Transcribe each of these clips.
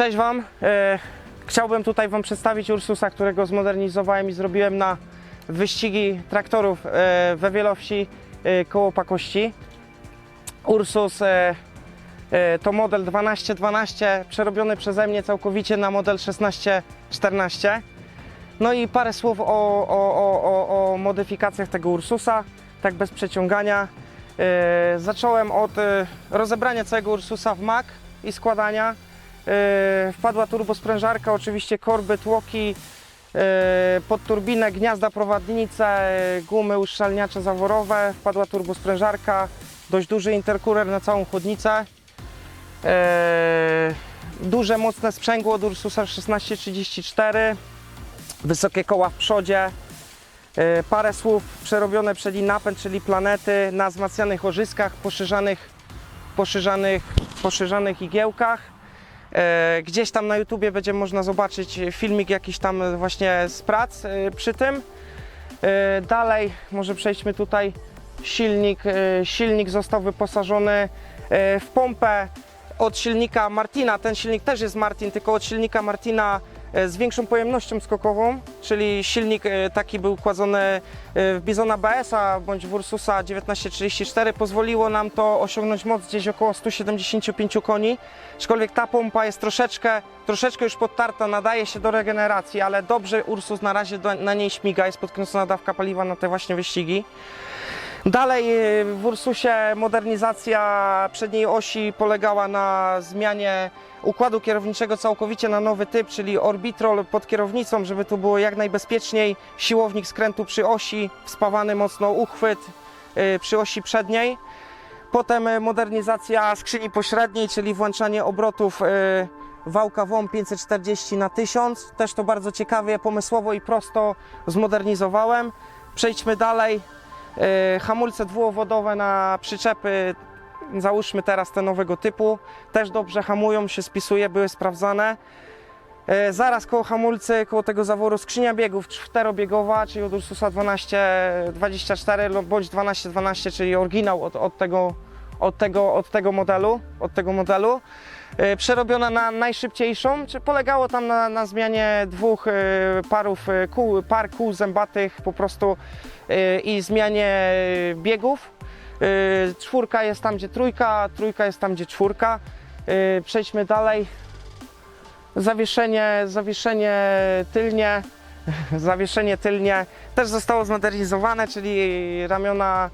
Cześć Wam. E, chciałbym tutaj Wam przedstawić Ursusa, którego zmodernizowałem i zrobiłem na wyścigi traktorów e, we Wielowsi e, koło Pakości. Ursus to model 1212 przerobiony przeze mnie całkowicie na model 1614. No i parę słów o, o, o, o, o modyfikacjach tego Ursusa, tak bez przeciągania. Zacząłem od rozebrania całego Ursusa w mak i składania. E, wpadła turbosprężarka, oczywiście korby, tłoki, e, pod turbinę gniazda prowadnice, gumy uszczelniacze zaworowe, wpadła turbosprężarka, dość duży interkurer na całą chłodnicę. E, duże, mocne sprzęgło od Ursusa 1634, wysokie koła w przodzie, parę słów przerobione przedni napęd, czyli planety na wzmacnianych łożyskach, poszerzanych, poszerzanych, poszerzanych igiełkach. E, Gdzieś tam na YouTubie będzie można zobaczyć filmik jakiś tam właśnie z prac e, przy tym. E, Dalej, może przejdźmy tutaj. Silnik, silnik został wyposażony w pompę od silnika Martina. Ten silnik też jest Martin, tylko od silnika Martina z większą pojemnością skokową, czyli silnik e, taki był kładzony e, w Bizona BS-a bądź w Ursusa 1934. Pozwoliło nam to osiągnąć moc gdzieś około 175 koni. Aczkolwiek ta pompa jest troszeczkę, troszeczkę już podtarta, nadaje się do regeneracji, ale dobrze Ursus na razie na niej śmiga, jest podkręcona dawka paliwa na te właśnie wyścigi. Dalej y, w Ursusie modernizacja przedniej osi polegała na zmianie układu kierowniczego całkowicie na nowy typ, czyli orbitrol pod kierownicą, żeby tu było jak najbezpieczniej. Siłownik skrętu przy osi, wspawany mocno uchwyt y, przy osi przedniej. Potem y, modernizacja skrzyni pośredniej, czyli włączanie obrotów wałka WOM 540 na 1000. Też to bardzo ciekawie, pomysłowo i prosto zmodernizowałem. Przejdźmy dalej. E, Hamulce dwuowodowe na przyczepy, załóżmy teraz te nowego typu, też dobrze hamują, się spisuje, były sprawdzane. E, Zaraz koło hamulcy, koło tego zaworu skrzynia biegów czterobiegowa, czyli od Ursusa 1224 lub bądź 1212, czyli oryginał od, od, tego, od, tego, od tego modelu, od tego modelu. E, Przerobiona na najszybciejszą, czy polegało tam na, na zmianie dwóch e, parów e, kół, par kół zębatych po prostu i zmianie biegów. Czwórka jest tam, gdzie trójka, trójka jest tam, gdzie czwórka. Przejdźmy dalej. Zawieszenie, zawieszenie tylnie, zawieszenie tylnie też zostało zmodernizowane, czyli ramiona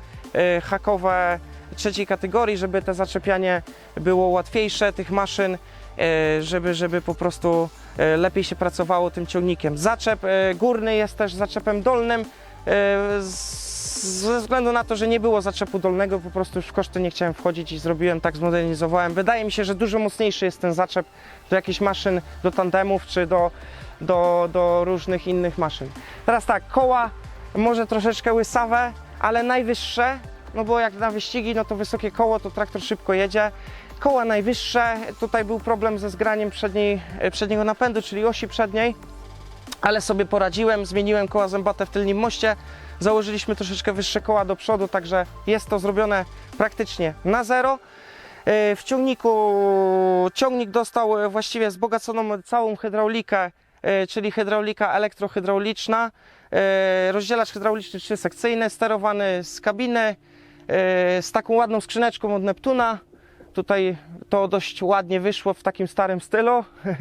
hakowe trzeciej kategorii, żeby te zaczepianie było łatwiejsze tych maszyn, e, żeby, żeby po prostu e, lepiej się pracowało tym ciągnikiem. Zaczep e, górny jest też zaczepem dolnym. Ze względu na to, że nie było zaczepu dolnego, po prostu już w koszty nie chciałem wchodzić i zrobiłem tak, zmodernizowałem. Wydaje mi się, że dużo mocniejszy jest ten zaczep do jakichś maszyn, do tandemów czy do, do, do różnych innych maszyn. Teraz tak, koła może troszeczkę łysawe, ale najwyższe, no bo jak na wyścigi, no to wysokie koło, to traktor szybko jedzie. Koła najwyższe, tutaj był problem ze zgraniem przedniej, przedniego napędu, czyli osi przedniej, ale sobie poradziłem, zmieniłem koła zębate w tylnym moście, założyliśmy troszeczkę wyższe koła do przodu, także jest to zrobione praktycznie na zero. Yy, W ciągniku ciągnik dostał e, właściwie wzbogaconą całą hydraulikę, e, czyli hydraulika elektrohydrauliczna, e, rozdzielacz hydrauliczny trzysekcyjny, sterowany z kabiny, e, z taką ładną skrzyneczką od Neptuna. Tutaj to dość ładnie wyszło w takim starym stylu.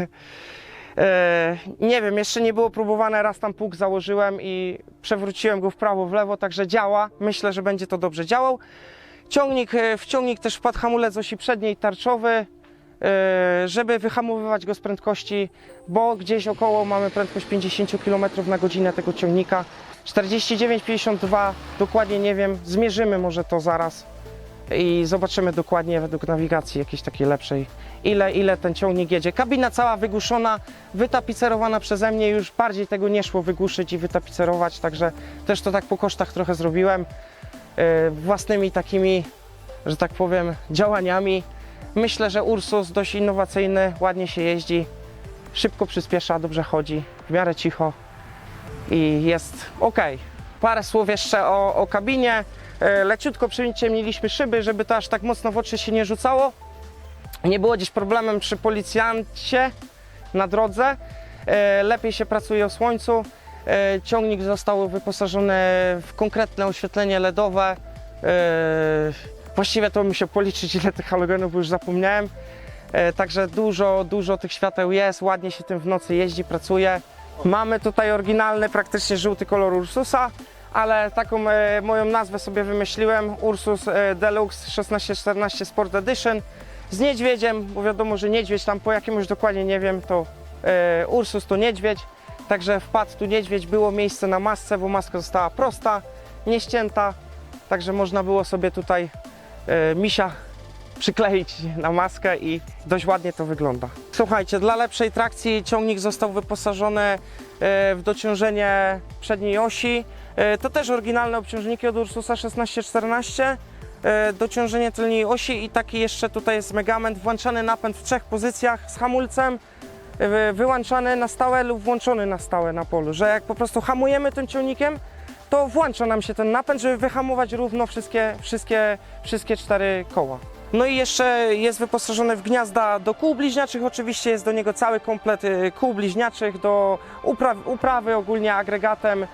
E, Nie wiem, jeszcze nie było próbowane, raz tam pług założyłem i przewróciłem go w prawo, w lewo, także działa. Myślę, że będzie to dobrze działał. Ciągnik, e, w ciągnik też wpadł hamulec osi przedniej tarczowy, e, żeby wyhamowywać go z prędkości, bo gdzieś około mamy prędkość 50 km na godzinę tego ciągnika. 49-52, dokładnie nie wiem, zmierzymy może to zaraz i zobaczymy dokładnie według nawigacji jakiejś takiej lepszej, ile, ile ten ciągnik jedzie. Kabina cała wygłuszona, wytapicerowana przeze mnie, już bardziej tego nie szło wygłuszyć i wytapicerować, także też to tak po kosztach trochę zrobiłem, e, własnymi takimi, że tak powiem, działaniami. Myślę, że Ursus dość innowacyjny, ładnie się jeździ, szybko przyspiesza, dobrze chodzi, w miarę cicho i jest ok. Parę słów jeszcze o, o kabinie. E, Leciutko przyciemniliśmy szyby, żeby to aż tak mocno w oczy się nie rzucało. Nie było gdzieś problemem przy policjancie, na drodze, e, lepiej się pracuje o słońcu. E, Ciągnik został wyposażony w konkretne oświetlenie LEDowe. Właściwie to mi się policzyć ile tych halogenów, już zapomniałem. E, Także dużo, dużo tych świateł jest, ładnie się tym w nocy jeździ, pracuje. Mamy tutaj oryginalny, praktycznie żółty kolor Ursusa, ale taką e, moją nazwę sobie wymyśliłem. Ursus e, Deluxe 1614 Sport Edition z niedźwiedziem, bo wiadomo, że niedźwiedź tam po jakiemuś dokładnie nie wiem, to Ursus to niedźwiedź. Także wpadł tu niedźwiedź, było miejsce na masce, bo maska została prosta, nie ścięta. Także można było sobie tutaj misia przykleić na maskę i dość ładnie to wygląda. Słuchajcie, dla lepszej trakcji ciągnik został wyposażony e, w dociążenie przedniej osi. E, To też oryginalne obciążniki od Ursusa 1614. E, Dociążenie tylnej osi i taki jeszcze tutaj jest megament, włączany napęd w trzech pozycjach z hamulcem, e, wyłączany na stałe lub włączony na stałe na polu, że jak po prostu hamujemy tym ciągnikiem, to włącza nam się ten napęd, żeby wyhamować równo wszystkie, wszystkie, wszystkie cztery koła. No i jeszcze jest wyposażony w gniazda do kół bliźniaczych, oczywiście jest do niego cały komplet y, kół bliźniaczych do upraw, uprawy ogólnie agregatem y,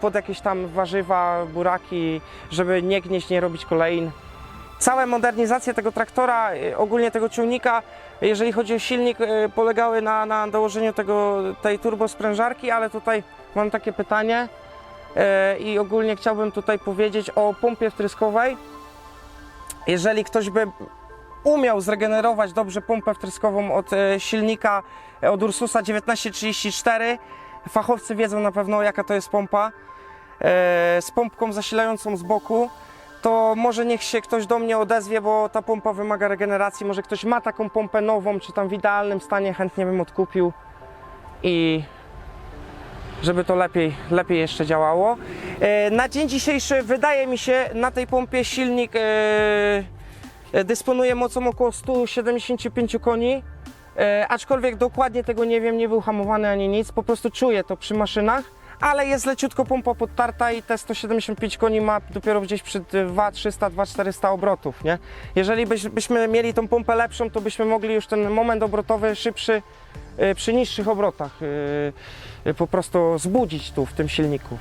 pod jakieś tam warzywa, buraki, żeby nie gnieść, nie robić kolejn. Całe modernizacje tego traktora, y, ogólnie tego ciągnika, jeżeli chodzi o silnik, polegały na, na dołożeniu tego, tej turbosprężarki, ale tutaj mam takie pytanie i ogólnie chciałbym tutaj powiedzieć o pompie wtryskowej. Jeżeli ktoś by umiał zregenerować dobrze pompę wtryskową od e, silnika e, od Ursusa 1934, fachowcy wiedzą na pewno jaka to jest pompa, e, z pompką zasilającą z boku, to może niech się ktoś do mnie odezwie, bo ta pompa wymaga regeneracji. Może ktoś ma taką pompę nową, czy tam w idealnym stanie, chętnie bym odkupił i żeby to lepiej, lepiej jeszcze działało. E, Na dzień dzisiejszy wydaje mi się na tej pompie silnik e, e, dysponuje mocą około 175 koni. Aczkolwiek dokładnie tego nie wiem, nie był hamowany ani nic, po prostu czuję to przy maszynach, ale jest leciutko pompa podtarta i te 175 koni ma dopiero gdzieś przy 2300, 2400 obrotów, nie? Jeżeli byś, byśmy mieli tą pompę lepszą, to byśmy mogli już ten moment obrotowy szybszy e, przy niższych obrotach e, e, po prostu zbudzić tu w tym silniku.